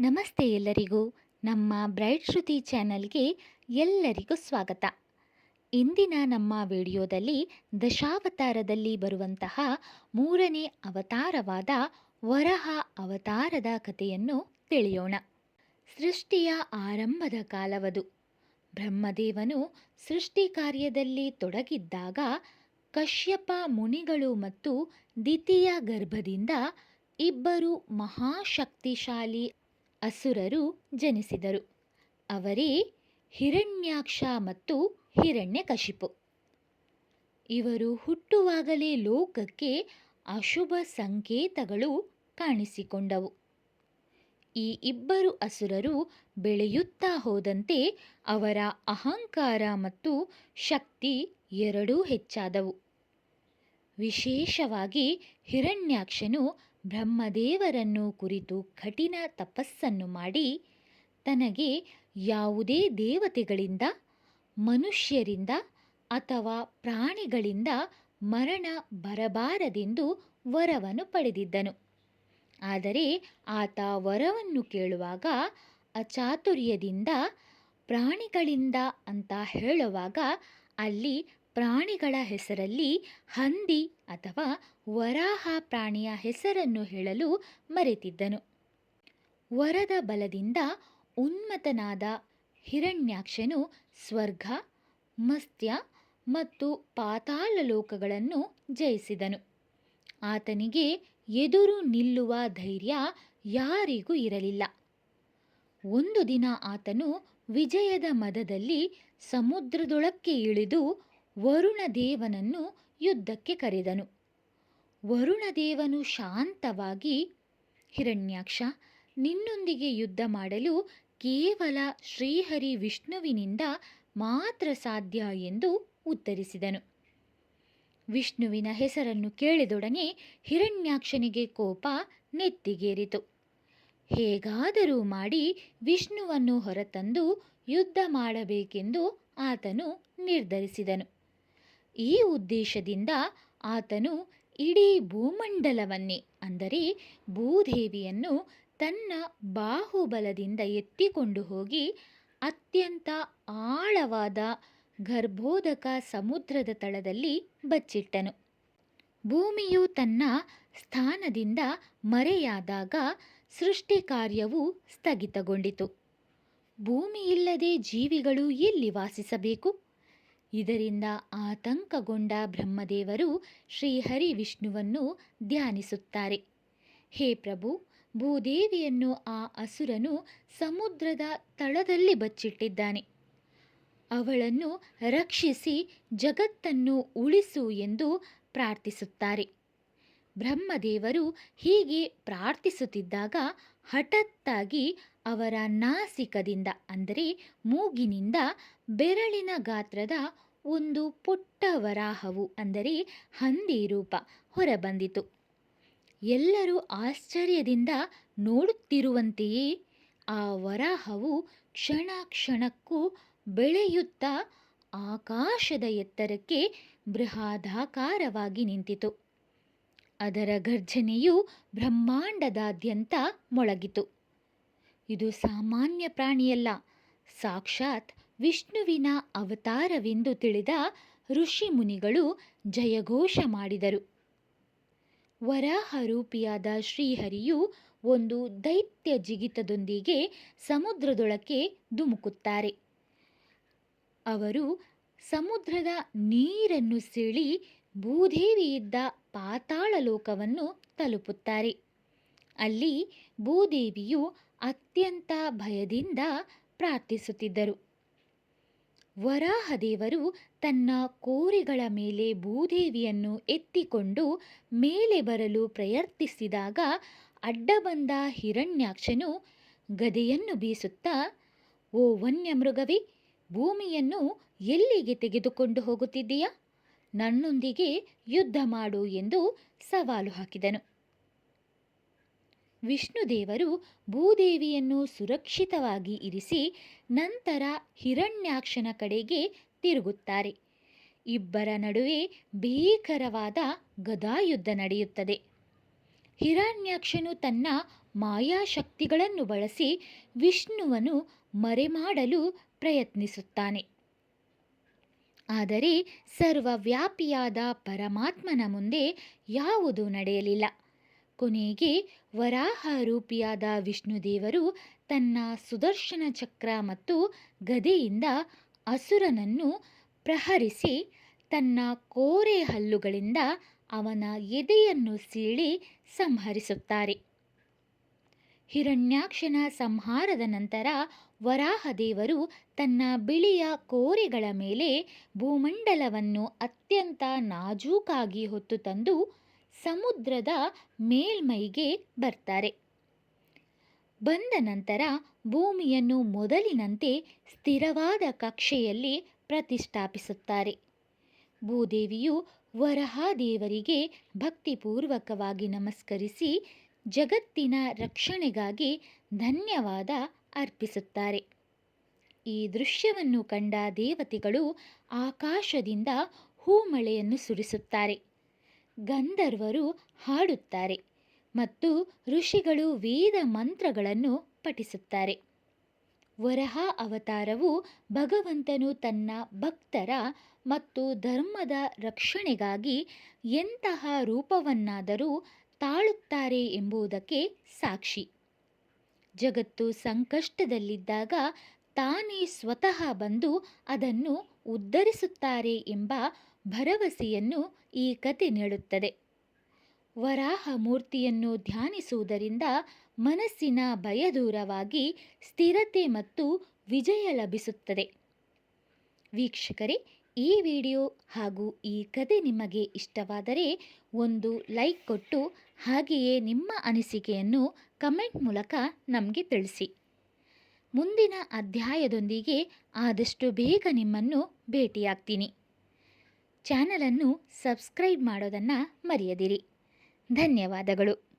ನಮಸ್ತೆ ಎಲ್ಲರಿಗೂ. ನಮ್ಮ ಬ್ರೈಟ್ ಶ್ರುತಿ ಚಾನಲ್ಗೆ ಎಲ್ಲರಿಗೂ ಸ್ವಾಗತ. ಇಂದಿನ ನಮ್ಮ ವಿಡಿಯೋದಲ್ಲಿ ದಶಾವತಾರದಲ್ಲಿ ಬರುವಂತಹ ಮೂರನೇ ಅವತಾರವಾದ ವರಹ ಅವತಾರದ ಕಥೆಯನ್ನು ತಿಳಿಯೋಣ. ಸೃಷ್ಟಿಯ ಆರಂಭದ ಕಾಲವದು. ಬ್ರಹ್ಮದೇವನು ಸೃಷ್ಟಿ ಕಾರ್ಯದಲ್ಲಿ ತೊಡಗಿದ್ದಾಗ ಕಶ್ಯಪ ಮುನಿಗಳು ಮತ್ತು ದ್ವಿತೀಯ ಗರ್ಭದಿಂದ ಇಬ್ಬರು ಮಹಾಶಕ್ತಿಶಾಲಿ ಅಸುರರು ಜನಿಸಿದರು. ಅವರೇ ಹಿರಣ್ಯಾಕ್ಷ ಮತ್ತು ಹಿರಣ್ಯಕಶಿಪು. ಇವರು ಹುಟ್ಟುವಾಗಲೇ ಲೋಕಕ್ಕೆ ಅಶುಭ ಸಂಕೇತಗಳು ಕಾಣಿಸಿಕೊಂಡವು. ಈ ಇಬ್ಬರು ಅಸುರರು ಬೆಳೆಯುತ್ತಾ ಹೋದಂತೆ ಅವರ ಅಹಂಕಾರ ಮತ್ತು ಶಕ್ತಿ ಎರಡೂ ಹೆಚ್ಚಾದವು. ವಿಶೇಷವಾಗಿ ಹಿರಣ್ಯಾಕ್ಷನು ಬ್ರಹ್ಮದೇವರನ್ನು ಕುರಿತು ಕಠಿಣ ತಪಸ್ಸನ್ನು ಮಾಡಿ ತನಗೆ ಯಾವುದೇ ದೇವತೆಗಳಿಂದ, ಮನುಷ್ಯರಿಂದ ಅಥವಾ ಪ್ರಾಣಿಗಳಿಂದ ಮರಣ ಬರಬಾರದೆಂದು ವರವನ್ನು ಪಡೆದಿದ್ದನು. ಆದರೆ ಆತ ವರವನ್ನು ಕೇಳುವಾಗ ಅಚಾತುರ್ಯದಿಂದ ಪ್ರಾಣಿಗಳಿಂದ ಅಂತ ಹೇಳುವಾಗ ಅಲ್ಲಿ ಪ್ರಾಣಿಗಳ ಹೆಸರಲ್ಲಿ ಹಂದಿ ಅಥವಾ ವರಾಹ ಪ್ರಾಣಿಯ ಹೆಸರನ್ನು ಹೇಳಲು ಮರೆತಿದ್ದನು. ವರದ ಬಲದಿಂದ ಉನ್ಮತನಾದ ಹಿರಣ್ಯಾಕ್ಷನು ಸ್ವರ್ಗ, ಮಸ್ತ್ಯ ಮತ್ತು ಪಾತಾಳ ಲೋಕಗಳನ್ನು ಜಯಿಸಿದನು. ಆತನಿಗೆ ಎದುರು ನಿಲ್ಲುವ ಧೈರ್ಯ ಯಾರಿಗೂ ಇರಲಿಲ್ಲ. ಒಂದು ದಿನ ಆತನು ವಿಜಯದ ಮದದಲ್ಲಿ ಸಮುದ್ರದೊಳಕ್ಕೆ ಇಳಿದು ವರುಣದೇವನನ್ನು ಯುದ್ಧಕ್ಕೆ ಕರೆದನು. ವರುಣದೇವನು ಶಾಂತವಾಗಿ, ಹಿರಣ್ಯಾಕ್ಷ, ನಿನ್ನೊಂದಿಗೆ ಯುದ್ಧ ಮಾಡಲು ಕೇವಲ ಶ್ರೀಹರಿ ವಿಷ್ಣುವಿನಿಂದ ಮಾತ್ರ ಸಾಧ್ಯ ಎಂದು ಉತ್ತರಿಸಿದನು. ವಿಷ್ಣುವಿನ ಹೆಸರನ್ನು ಕೇಳಿದೊಡನೆ ಹಿರಣ್ಯಾಕ್ಷನಿಗೆ ಕೋಪ ನೆತ್ತಿಗೇರಿತು. ಹೇಗಾದರೂ ಮಾಡಿ ವಿಷ್ಣುವನ್ನು ಹೊರತಂದು ಯುದ್ಧ ಮಾಡಬೇಕೆಂದು ಆತನು ನಿರ್ಧರಿಸಿದನು. ಈ ಉದ್ದೇಶದಿಂದ ಆತನು ಇಡೀ ಭೂಮಂಡಲವನ್ನೇ, ಅಂದರೆ ಭೂದೇವಿಯನ್ನು ತನ್ನ ಬಾಹುಬಲದಿಂದ ಎತ್ತಿಕೊಂಡು ಹೋಗಿ ಅತ್ಯಂತ ಆಳವಾದ ಗರ್ಭೋದಕ ಸಮುದ್ರದ ತಳದಲ್ಲಿ ಬಚ್ಚಿಟ್ಟನು. ಭೂಮಿಯು ತನ್ನ ಸ್ಥಾನದಿಂದ ಮರೆಯಾದಾಗ ಸೃಷ್ಟಿ ಕಾರ್ಯವು ಸ್ಥಗಿತಗೊಂಡಿತು. ಭೂಮಿಯಿಲ್ಲದೆ ಜೀವಿಗಳು ಎಲ್ಲಿ ವಾಸಿಸಬೇಕು? ಇದರಿಂದ ಆತಂಕಗೊಂಡ ಬ್ರಹ್ಮದೇವರು ಶ್ರೀಹರಿ ವಿಷ್ಣುವನ್ನು ಧ್ಯಾನಿಸುತ್ತಾರೆ. ಹೇ ಪ್ರಭು, ಭೂದೇವಿಯನ್ನು ಆ ಅಸುರನು ಸಮುದ್ರದ ತಳದಲ್ಲಿ ಬಚ್ಚಿಟ್ಟಿದ್ದಾನೆ. ಅವಳನ್ನು ರಕ್ಷಿಸಿ ಜಗತ್ತನ್ನು ಉಳಿಸು ಎಂದು ಪ್ರಾರ್ಥಿಸುತ್ತಾರೆ. ಬ್ರಹ್ಮದೇವರು ಹೀಗೆ ಪ್ರಾರ್ಥಿಸುತ್ತಿದ್ದಾಗ ಹಠತ್ತಾಗಿ ಅವರ ನಾಸಿಕದಿಂದ, ಅಂದರೆ ಮೂಗಿನಿಂದ ಬೆರಳಿನ ಗಾತ್ರದ ಒಂದು ಪುಟ್ಟ ವರಾಹವು, ಅಂದರೆ ಹಂದಿ ರೂಪ, ಹೊರಬಂದಿತು. ಎಲ್ಲರೂ ಆಶ್ಚರ್ಯದಿಂದ ನೋಡುತ್ತಿರುವಂತೆಯೇ ಆ ವರಾಹವು ಕ್ಷಣ ಕ್ಷಣಕ್ಕೂ ಬೆಳೆಯುತ್ತಾ ಆಕಾಶದ ಎತ್ತರಕ್ಕೆ ಬೃಹದಾಕಾರವಾಗಿ ನಿಂತಿತು. ಅದರ ಗರ್ಜನೆಯು ಬ್ರಹ್ಮಾಂಡದಾದ್ಯಂತ ಮೊಳಗಿತು. ಇದು ಸಾಮಾನ್ಯ ಪ್ರಾಣಿಯಲ್ಲ. ಸಾಕ್ಷಾತ್ ವಿಷ್ಣುವಿನ ಅವತಾರವೆಂದು ತಿಳಿದ ಋಷಿ ಮುನಿಗಳು ಜಯಘೋಷ ಮಾಡಿದರು. ವರಾಹರೂಪಿಯಾದ ಶ್ರೀಹರಿಯು ಒಂದು ದೈತ್ಯ ಜಿಗಿತದೊಂದಿಗೆ ಸಮುದ್ರದೊಳಕ್ಕೆ ಧುಮುಕುತ್ತಾರೆ. ಅವರು ಸಮುದ್ರದ ನೀರನ್ನು ಸೀಳಿ ಭೂದೇವಿಯಿದ್ದ ಪಾತಾಳ ಲೋಕವನ್ನು ತಲುಪುತ್ತಾರೆ. ಅಲ್ಲಿ ಭೂದೇವಿಯು ಅತ್ಯಂತ ಭಯದಿಂದ ಪ್ರಾರ್ಥಿಸುತ್ತಿದ್ದರು. ವರಾಹದೇವರು ತನ್ನ ಕೋರಿಗಳ ಮೇಲೆ ಭೂದೇವಿಯನ್ನು ಎತ್ತಿಕೊಂಡು ಮೇಲೆ ಬರಲು ಪ್ರಯತ್ನಿಸಿದಾಗ ಅಡ್ಡ ಬಂದ ಹಿರಣ್ಯಾಕ್ಷನು ಗದೆಯನ್ನು ಬೀಸುತ್ತಾ, ಓ ವನ್ಯಮೃಗವೇ, ಭೂಮಿಯನ್ನು ಎಲ್ಲಿಗೆ ತೆಗೆದುಕೊಂಡು ಹೋಗುತ್ತಿದ್ದೀಯಾ? ನನ್ನೊಂದಿಗೆ ಯುದ್ಧ ಮಾಡು ಎಂದು ಸವಾಲು ಹಾಕಿದನು. ವಿಷ್ಣುದೇವರು ಭೂದೇವಿಯನ್ನು ಸುರಕ್ಷಿತವಾಗಿ ಇರಿಸಿ ನಂತರ ಹಿರಣ್ಯಾಕ್ಷನ ಕಡೆಗೆ ತಿರುಗುತ್ತಾರೆ. ಇಬ್ಬರ ನಡುವೆ ಭೀಕರವಾದ ಗದಾಯುದ್ಧ ನಡೆಯುತ್ತದೆ. ಹಿರಣ್ಯಾಕ್ಷನು ತನ್ನ ಮಾಯಾಶಕ್ತಿಗಳನ್ನು ಬಳಸಿ ವಿಷ್ಣುವನ್ನು ಮರೆಮಾಡಲು ಪ್ರಯತ್ನಿಸುತ್ತಾನೆ. ಆದರೆ ಸರ್ವವ್ಯಾಪಿಯಾದ ಪರಮಾತ್ಮನ ಮುಂದೆ ಯಾವುದೂ ನಡೆಯಲಿಲ್ಲ. ಕೊನೆಗೆ ವರಾಹ ರೂಪಿಯಾದ ವಿಷ್ಣುದೇವರು ತನ್ನ ಸುದರ್ಶನ ಚಕ್ರ ಮತ್ತು ಗದೆಯಿಂದ ಅಸುರನನ್ನು ಪ್ರಹರಿಸಿ ತನ್ನ ಕೋರೆ ಹಲ್ಲುಗಳಿಂದ ಅವನ ಎದೆಯನ್ನು ಸೀಳಿ ಸಂಹರಿಸುತ್ತಾರೆ. ಹಿರಣ್ಯಾಕ್ಷನ ಸಂಹಾರದ ನಂತರ ವರಾಹದೇವರು ತನ್ನ ಬಿಳಿಯ ಕೋರೆಗಳ ಮೇಲೆ ಭೂಮಂಡಲವನ್ನು ಅತ್ಯಂತ ನಾಜೂಕಾಗಿ ಹೊತ್ತು ತಂದು ಸಮುದ್ರದ ಮೇಲ್ಮೈಗೆ ಬರ್ತಾರೆ. ಬಂದ ನಂತರ ಭೂಮಿಯನ್ನು ಮೊದಲಿನಂತೆ ಸ್ಥಿರವಾದ ಕಕ್ಷೆಯಲ್ಲಿ ಪ್ರತಿಷ್ಠಾಪಿಸುತ್ತಾರೆ. ಭೂದೇವಿಯು ವರಹಾದೇವರಿಗೆ ಭಕ್ತಿಪೂರ್ವಕವಾಗಿ ನಮಸ್ಕರಿಸಿ ಜಗತ್ತಿನ ರಕ್ಷಣೆಗಾಗಿ ಧನ್ಯವಾದ ಅರ್ಪಿಸುತ್ತಾರೆ. ಈ ದೃಶ್ಯವನ್ನು ಕಂಡ ದೇವತೆಗಳು ಆಕಾಶದಿಂದ ಹೂಮಳೆಯನ್ನು ಸುರಿಸುತ್ತಾರೆ. ಗಂಧರ್ವರು ಹಾಡುತ್ತಾರೆ ಮತ್ತು ಋಷಿಗಳು ವೇದ ಮಂತ್ರಗಳನ್ನು ಪಠಿಸುತ್ತಾರೆ. ವರಹ ಅವತಾರವು ಭಗವಂತನು ತನ್ನ ಭಕ್ತರ ಮತ್ತು ಧರ್ಮದ ರಕ್ಷಣೆಗಾಗಿ ಎಂತಹ ರೂಪವನ್ನಾದರೂ ತಾಳುತ್ತಾರೆ ಎಂಬುದಕ್ಕೆ ಸಾಕ್ಷಿ. ಜಗತ್ತು ಸಂಕಷ್ಟದಲ್ಲಿದ್ದಾಗ ತಾನೇ ಸ್ವತಃ ಬಂದು ಅದನ್ನು ಉದ್ಧರಿಸುತ್ತಾರೆ ಎಂಬ ಭರವಸೆಯನ್ನು ಈ ಕತೆ ನೀಡುತ್ತದೆ. ವರಾಹ ಮೂರ್ತಿಯನ್ನು ಧ್ಯಾನಿಸುವುದರಿಂದ ಮನಸ್ಸಿನ ಭಯ ದೂರವಾಗಿ ಸ್ಥಿರತೆ ಮತ್ತು ವಿಜಯ ಲಭಿಸುತ್ತದೆ. ವೀಕ್ಷಕರೇ, ಈ ವಿಡಿಯೋ ಹಾಗೂ ಈ ಕತೆ ನಿಮಗೆ ಇಷ್ಟವಾದರೆ ಒಂದು ಲೈಕ್ ಕೊಟ್ಟು ಹಾಗೆಯೇ ನಿಮ್ಮ ಅನಿಸಿಕೆಯನ್ನು ಕಮೆಂಟ್ ಮೂಲಕ ನಮಗೆ ತಿಳಿಸಿ. ಮುಂದಿನ ಅಧ್ಯಾಯದೊಂದಿಗೆ ಆದಷ್ಟು ಬೇಗ ನಿಮ್ಮನ್ನು ಭೇಟಿಯಾಗ್ತೀನಿ. ಚಾನಲನ್ನು ಸಬ್ಸ್ಕ್ರೈಬ್ ಮಾಡೋದನ್ನು ಮರೆಯದಿರಿ. ಧನ್ಯವಾದಗಳು.